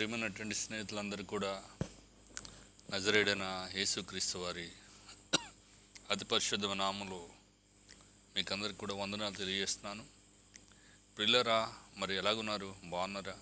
ప్రేమైనటువంటి స్నేహితులందరూ కూడా నజరేడైన యేసుక్రీస్తు వారి అతి పరిశుద్ధ నామములో మీకందరికి కూడా వందనాలు తెలియజేస్తున్నాను. ప్రిల్లరా మరి ఎలాగున్నారు? బాగున్నారా?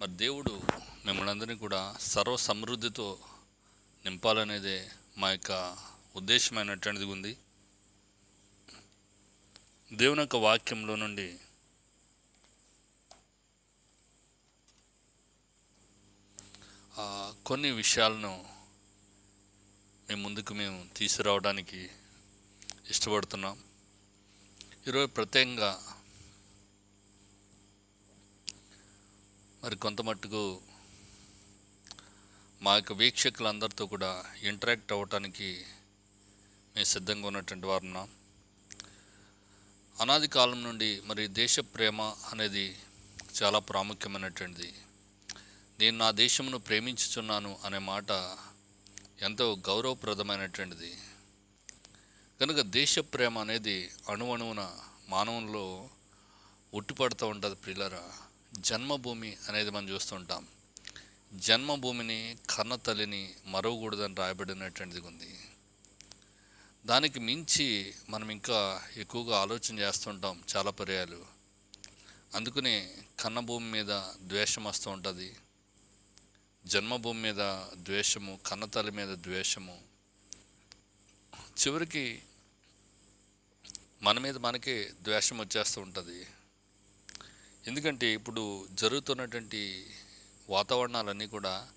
మరి దేవుడు మిమ్మల్ని అందరినీ కూడా సర్వ సమృద్ధితో నింపాలనేదే మా యొక్క ఉద్దేశమైనటువంటిది ఉంది. దేవుని యొక్క వాక్యంలో నుండి కొన్ని విషయాలను మేము ముందుకు మేము తీసుకురావడానికి ఇష్టపడుతున్నాం. ఈరోజు ప్రత్యేకంగా మరి కొంత మట్టుకు మా యొక్క వీక్షకులందరితో కూడా ఇంటరాక్ట్ అవ్వటానికి మేము సిద్ధంగా ఉన్నటువంటి వారు ఉన్నాం. అనాది కాలం నుండి మరి దేశ ప్రేమ అనేది చాలా ప్రాముఖ్యమైనటువంటిది. నేను నా దేశమును ప్రేమించుచున్నాను అనే మాట ఎంతో గౌరవప్రదమైనటువంటిది. కనుక దేశ ప్రేమ అనేది అణువణువున మానవుల్లో ఉట్టిపడుతూ ఉంటుంది ప్రియులరా. జన్మభూమి అనేది మనం చూస్తుంటాం జన్మభూమిని కన్న తల్లిని మరవకూడదని రాయబడినటువంటిది ఉంది. దానికి మించి మనం ఇంకా ఎక్కువగా ఆలోచన చేస్తుంటాం చాలా పర్యాలు అందుకనే కన్న భూమి మీద ద్వేషం వస్తూ ఉంటుంది. జన్మభూమి మీద ద్వేషము కన్నతల్లి మీద ద్వేషము. చివరికి మన మీద మనకే ద్వేషం వచ్చేస్తూ ఉంటుంది. ఎందుకంటే ఇప్పుడు జరుగుతున్నటువంటి వాతావరణాలన్నీ కూడా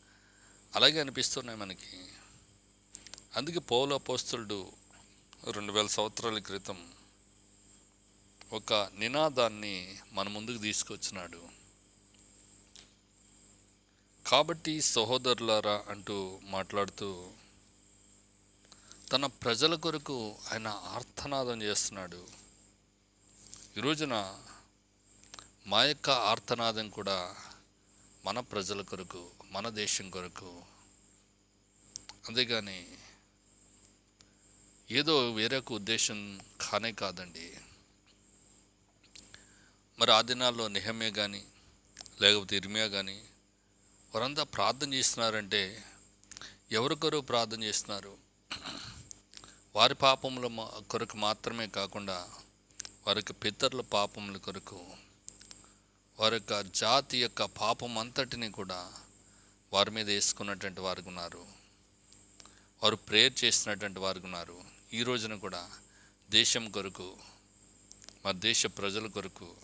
అలాగే అనిపిస్తున్నాయి మనకి. అందుకే పౌల పోస్తుడు రెండు వేల సంవత్సరాల క్రితం ఒక నినాదాన్ని మన ముందుకు తీసుకొచ్చినాడు. కాబట్టి సహోదరులారా అంటూ మాట్లాడుతూ తన ప్రజల కొరకు ఆయన ఆర్తనాదం చేస్తున్నాడు. ఈ రోజున మా యొక్క ఆర్తనాదం కూడా మన ప్రజల కొరకు మన దేశం కొరకు. అంతేగాని ఏదో వేరొక ఉద్దేశం కానే కాదండి. మరి ఆ దినాల్లో నిహమ్య కానీ లేకపోతే ఇర్మియా కానీ వారంతా ప్రార్థన చేస్తున్నారంటే ఎవరికొరు ప్రార్థన చేస్తున్నారు? వారి పాపముల మా- కొరకు మాత్రమే కాకుండా వారి యొక్క పితరుల పాపముల కొరకు వారి యొక్క జాతి యొక్క పాపం అంతటిని కూడా వారి మీద వేసుకున్నటువంటి వారు ఉన్నారు. వారు ప్రేయర్ చేసినటువంటి వారు ఉన్నారు. ఈ రోజున కూడా దేశం కొరకు మా దేశ ప్రజల కొరకు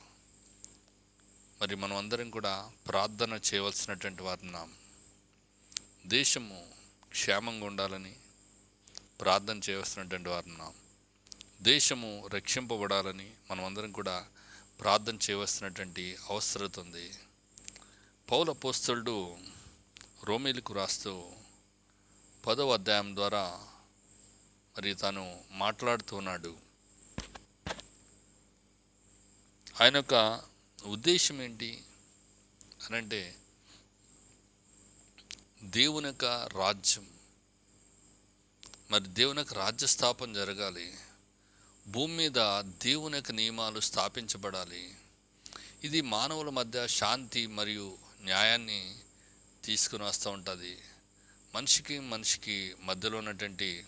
మరి మనం అందరం కూడా ప్రార్థన చేయవలసినటువంటి వారున్నాం దేశము క్షేమంగా ఉండాలని ప్రార్థన చేయవలసినటువంటి వారున్నాం దేశము రక్షింపబడాలని మనం అందరం కూడా ప్రార్థన చేయవలసినటువంటి అవసరత ఉంది. పౌల పోస్తుడు రోమిలకు రాస్తూ పదవ అధ్యాయం ద్వారా మరి తాను మాట్లాడుతూ ఉన్నాడు. ఆయన యొక్క ఉద్దేశం ఏంటి అని అంటే దేవుని యొక్క రాజ్యం. మరి దేవుని యొక్క రాజ్య స్థాపన జరగాలి. భూమి మీద దేవుని యొక్క నియమాలు స్థాపించబడాలి. ఇది మానవుల మధ్య శాంతి మరియు న్యాయాన్ని తీసుకుని వస్తూ ఉంటుంది. మనిషికి మనిషికి మధ్యలో ఉన్నటువంటి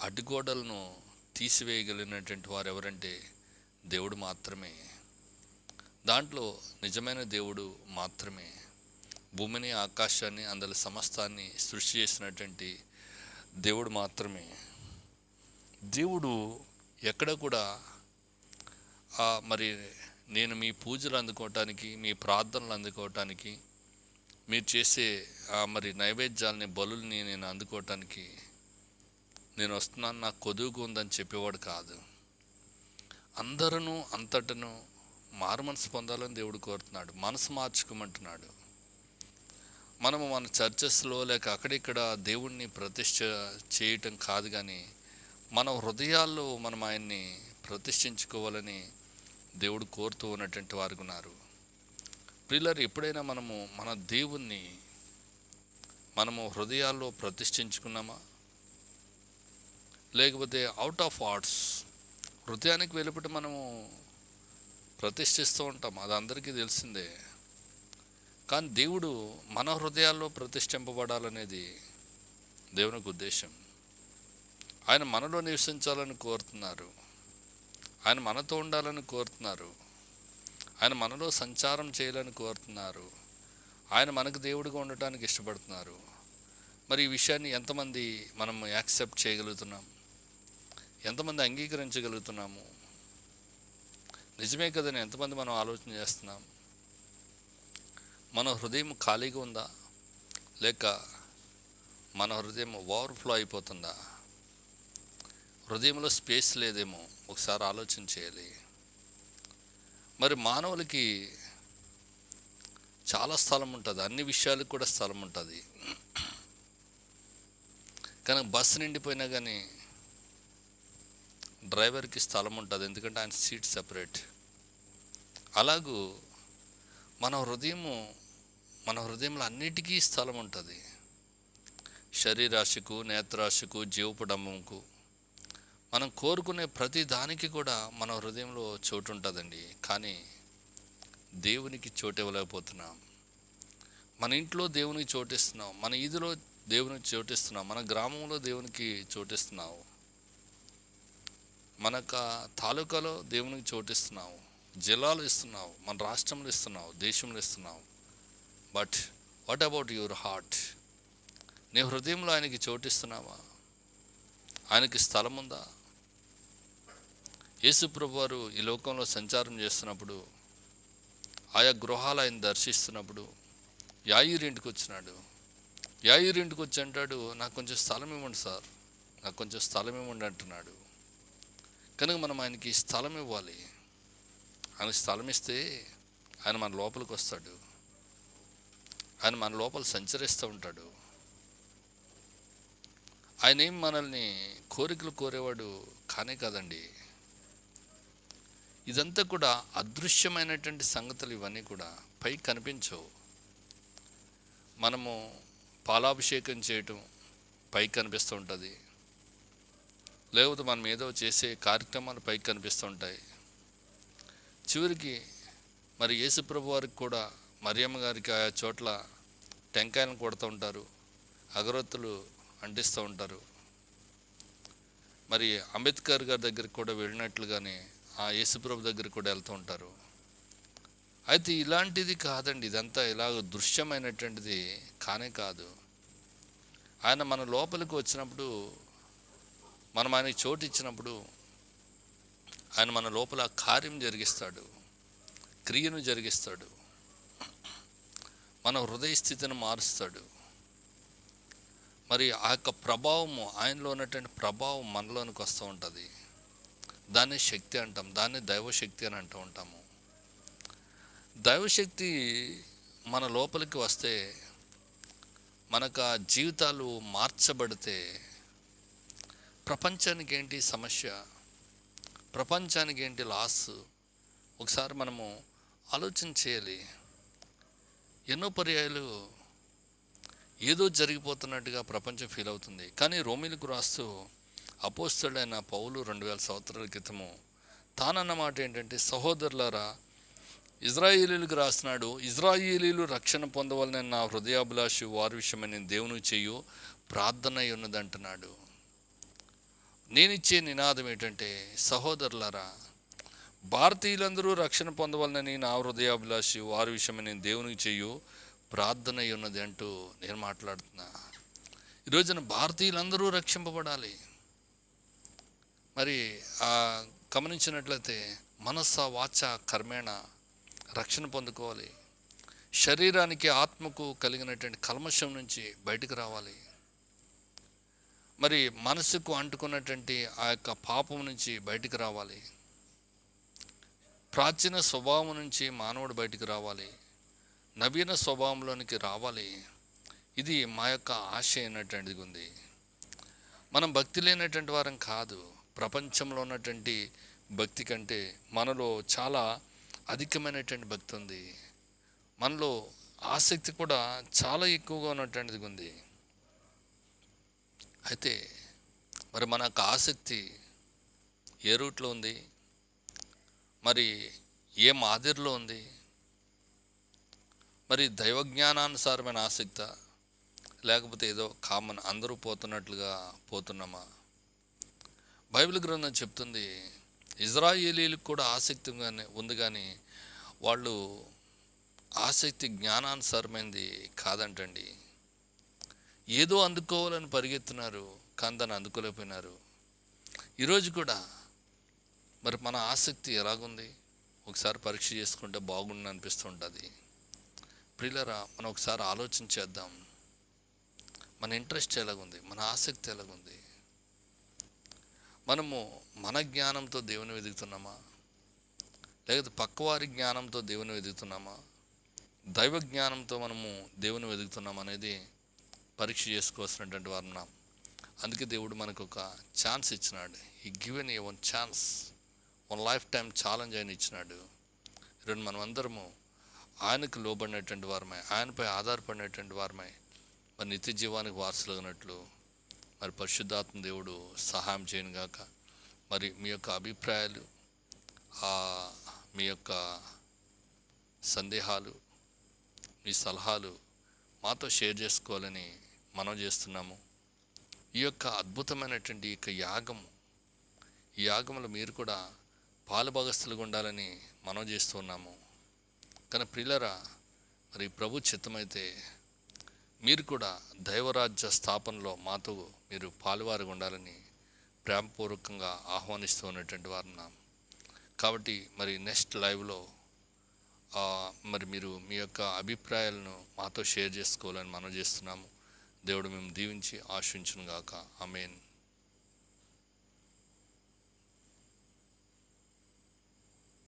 అడ్డుగోడలను తీసివేయగలిగినటువంటి వారు ఎవరంటే దేవుడు మాత్రమే. దాంట్లో నిజమైన దేవుడు మాత్రమే. భూమిని ఆకాశాన్ని అందులో సమస్తాన్ని సృష్టి చేసినటువంటి దేవుడు మాత్రమే. దేవుడు ఎక్కడ కూడా ఆ, మరి నేను మీ పూజలు అందుకోవటానికి మీ ప్రార్థనలు అందుకోవటానికి మీరు చేసే ఆ, మరి నైవేద్యాలని బలుల్ని నేను అందుకోవటానికి నేను వస్తున్నాను నాకు కొదువుగా ఉందని చెప్పేవాడు కాదు. అందరూ అంతటను మారు మనసు పొందాలని దేవుడు కోరుతున్నాడు. మనసు మార్చుకోమంటున్నాడు. మనము మన చర్చెస్లో లేక అక్కడిక్కడ దేవుణ్ణి ప్రతిష్ట చేయటం కాదు కానీ మన హృదయాల్లో మనం ఆయన్ని ప్రతిష్ఠించుకోవాలని దేవుడు కోరుతూ ఉన్నటువంటి వారు ఉన్నారు. పిల్లలు ఎప్పుడైనా మనము మన దేవుణ్ణి మనము హృదయాల్లో ప్రతిష్ఠించుకున్నామా? లేకపోతే అవుట్ ఆఫ్ ఆర్ట్స్ హృదయానికి వెలుపట మనము ప్రతిష్ఠిస్తూ ఉంటాం. అది అందరికీ తెలిసిందే. కానీ దేవుడు మన హృదయాల్లో ప్రతిష్ఠింపబడాలనేది దేవునికి ఉద్దేశం. ఆయన మనలో నివసించాలని కోరుతున్నారు. ఆయన మనతో ఉండాలని కోరుతున్నారు. ఆయన మనలో సంచారం చేయాలని కోరుతున్నారు. ఆయన మనకు దేవుడిగా ఉండటానికి ఇష్టపడుతున్నారు. మరి ఈ విషయాన్ని ఎంతమంది మనం యాక్సెప్ట్ చేయగలుగుతున్నాం? ఎంతమంది అంగీకరించగలుగుతున్నాము? నిజమే కదని ఎంతమంది మనం ఆలోచన చేస్తున్నాం? మన హృదయం ఖాళీగా ఉందా? లేక మన హృదయం ఓవర్ఫ్లో అయిపోతుందా? హృదయంలో స్పేస్ లేదేమో? ఒకసారి ఆలోచన చేయాలి. మరి మానవులకి చాలా స్థలం ఉంటుంది. అన్ని విషయాలకు కూడా స్థలం ఉంటుంది. కానీ బస్సు నిండిపోయినా కానీ డ్రైవర్కి స్థలం ఉంటుంది. ఎందుకంటే ఆయన సీట్ సపరేట్. అలాగూ మన హృదయము మన హృదయంలో అన్నిటికీ స్థలం ఉంటుంది. శరీరాశకు నేత్రాశకు జీవపడమ్మకు మనం కోరుకునే ప్రతి దానికి కూడా మన హృదయంలో చోటు ఉంటుందండి. కానీ దేవునికి చోటు ఇవ్వలేకపోతున్నాం. మన ఇంట్లో దేవునికి చోటిస్తున్నాం మన ఈదిలో దేవునికి చోటిస్తున్నాం మన గ్రామంలో దేవునికి చోటిస్తున్నావు మన యొక్క తాలూకాలో దేవునికి చోటిస్తున్నావు జిల్లాలు ఇస్తున్నావు. మన రాష్ట్రంలో ఇస్తున్నావు. దేశంలో ఇస్తున్నావు. But what about your heart నీ హృదయంలో ఆయనకి చోటిస్తున్నావా ఆయనకి స్థలం ఉందా? యేసుప్రభు వారు ఈ లోకంలో సంచారం చేస్తున్నప్పుడు ఆయా గృహాలు ఆయన దర్శిస్తున్నప్పుడు యాయూరింటికి వచ్చినాడు. యాయూరింటికి వచ్చి అంటాడు నాకు కొంచెం స్థలం ఇవ్వండి సార్. నాకు కొంచెం స్థలం ఇవ్వండి అంటున్నాడు. కనుక మనం ఆయనకి స్థలం ఇవ్వాలి. ఆయన స్థలం ఇస్తే ఆయన మన లోపలికి వస్తాడు. ఆయన మన లోపల సంచరిస్తూ ఉంటాడు. ఆయన ఏం మనల్ని కోరికలు కోరేవాడు కానే కాదండి. ఇదంతా కూడా అదృశ్యమైనటువంటి సంగతులు ఇవన్నీ కూడా పై కనిపించవు. మనము పాలాభిషేకం చేయటం పై కనిపిస్తూ ఉంటుంది. లేకపోతే మనం ఏదో చేసే కార్యక్రమాలు పైకి కనిపిస్తుంటాయి చివరికి మరి యేసుప్రభు వారికి కూడా మరియమ్మ గారికి ఆయా చోట్ల టెంకాయలను కొడుతూ ఉంటారు. అగరొత్తులు అంటిస్తూ ఉంటారు. మరి అంబేద్కర్ గారి దగ్గరికి కూడా వెళ్ళినట్లుగానే ఆ యేసుప్రభు దగ్గరికి కూడా వెళ్తూ ఉంటారు. అయితే ఇలాంటిది కాదండి. ఇదంతా ఇలాగ దృశ్యమైనటువంటిది కానే కాదు. ఆయన మన లోపలికి వచ్చినప్పుడు మనం ఆయనకి చోటు ఇచ్చినప్పుడు ఆయన మన లోపల కార్యం జరిగిస్తాడు క్రియను జరిగిస్తాడు మన హృదయ స్థితిని మారుస్తాడు. మరి ఆ యొక్క ప్రభావము ఆయనలో ఉన్నటువంటి ప్రభావం మనలోనికి వస్తూ ఉంటుంది. దాన్ని శక్తి అంటాం దాన్ని దైవశక్తి అని అంటూ ఉంటాము. దైవశక్తి మన లోపలికి వస్తే మనకు ఆ జీవితాలు మార్చబడితే ప్రపంచానికి ఏంటి సమస్య? ప్రపంచానికి ఏంటి లాస్? ఒకసారి మనము ఆలోచన చేయాలి. ఎన్నో పర్యాయాలు ఏదో జరిగిపోతున్నట్టుగా ప్రపంచం ఫీల్ అవుతుంది. కానీ రోమిలకు రాస్తూ అపోస్తుడైన పౌలు రెండు వేల సంవత్సరాల క్రితము తానన్న మాట ఏంటంటే సహోదరులారా ఇజ్రాయేలీలకు రాస్తున్నాడు ఇజ్రాయేలీలు రక్షణ పొందవాలని నా హృదయాభిలాషి వారి విషయమని దేవుని చేయు ప్రార్థన అయి ఉన్నది అంటున్నాడు నేనిచ్చే నినాదం ఏంటంటే సహోదరులారా భారతీయులందరూ రక్షణ పొందవాలని నా హృదయాభిలాషి వారి విషయమే నేను దేవునికి చెయ్యు ప్రార్థన అయి ఉన్నది అంటూ నేను మాట్లాడుతున్నా. ఈ రోజున భారతీయులందరూ రక్షింపబడాలి. మరి ఆ గమనించినట్లయితే మనస్స వాచ కర్మేణ రక్షణ పొందుకోవాలి. శరీరానికి ఆత్మకు కలిగినటువంటి కల్మషం నుంచి బయటకు రావాలి. మరి మనసుకు అంటుకున్నటువంటి ఆ యొక్క పాపం నుంచి బయటికి రావాలి. ప్రాచీన స్వభావం నుంచి మానవుడు బయటికి రావాలి. నవీన స్వభావంలోనికి రావాలి. ఇది మా యొక్క ఆశ అయినటువంటిది ఉంది. మనం భక్తి లేనటువంటి వారం కాదు. ప్రపంచంలో ఉన్నటువంటి భక్తి కంటే మనలో చాలా అధికమైనటువంటి భక్తి ఉంది. మనలో ఆసక్తి కూడా చాలా ఎక్కువగా ఉన్నటువంటిది ఉంది. అయితే మరి మన యొక్క ఆసక్తి ఏ రూట్లో ఉంది? మరి ఏ మాదిరిలో ఉంది? మరి దైవ జ్ఞానానుసారమైన ఆసక్త లేకపోతే ఏదో కామన్ అందరూ పోతున్నట్లుగా పోతున్నామా? బైబిల్ గ్రంథం చెప్తుంది ఇజ్రాయేలీలకు కూడా ఆసక్తిగానే ఉంది కానీ వాళ్ళు ఆసక్తి జ్ఞానానుసారమైంది కాదంటండి. ఏదో అందుకోవాలని పరిగెత్తున్నారు కానీ దాన్ని అందుకోలేకపోయినారు. ఈరోజు కూడా మరి మన ఆసక్తి ఎలాగుంది? ఒకసారి పరీక్ష చేసుకుంటే బాగుండు అనిపిస్తుంటుంది ప్రియులరా మనం ఒకసారి ఆలోచన చేద్దాం. మన ఇంట్రెస్ట్ ఎలాగుంది? మన ఆసక్తి ఎలాగుంది? మనము మన జ్ఞానంతో దేవుని వెతుకుతున్నామా? లేకపోతే పక్కవారి జ్ఞానంతో దేవుని వెతుకుతున్నామా? దైవ జ్ఞానంతో మనము దేవుని వెతుకుతున్నాం అనేది పరీక్ష చేసుకోవాల్సినటువంటి వారు ఉన్నాం. అందుకే దేవుడు మనకు ఒక ఛాన్స్ ఇచ్చినాడు. ఈ given a one chance one life time challenge ఆయన ఇచ్చినాడు. రెండు మనం అందరము ఆయనకు లోబడినటువంటి వారమే ఆయనపై ఆధారపడినటువంటి వారమే మరి నిత్య జీవానికి వారసులగినట్లు మరి పరిశుద్ధాత్మ దేవుడు సహాయం చేయను గాక. మరి మీ యొక్క అభిప్రాయాలు మీ యొక్క సందేహాలు మీ సలహాలు మాతో షేర్ చేసుకోవాలని మనం చేస్తున్నాము. ఈ యొక్క అద్భుతమైనటువంటి ఈ యొక్క యాగము ఈ యాగంలో మీరు కూడా పాలుభాగస్తులుగా ఉండాలని మనం చేస్తున్నాము కానీ ప్రియులరా మరి ప్రభు చిత్తమైతే మీరు కూడా దైవరాజ్య స్థాపనలో మాతో మీరు పాలువారుగా ఉండాలని ప్రేమపూర్వకంగా ఆహ్వానిస్తూ ఉన్నటువంటి వారు కాబట్టి మరి నెక్స్ట్ లైవ్లో మరి మీరు మీ యొక్క అభిప్రాయాలను మాతో షేర్ చేసుకోవాలని మనం చేస్తున్నాము. దేవుడు మేము దీవించి ఆశించును గాక ఆమెన్.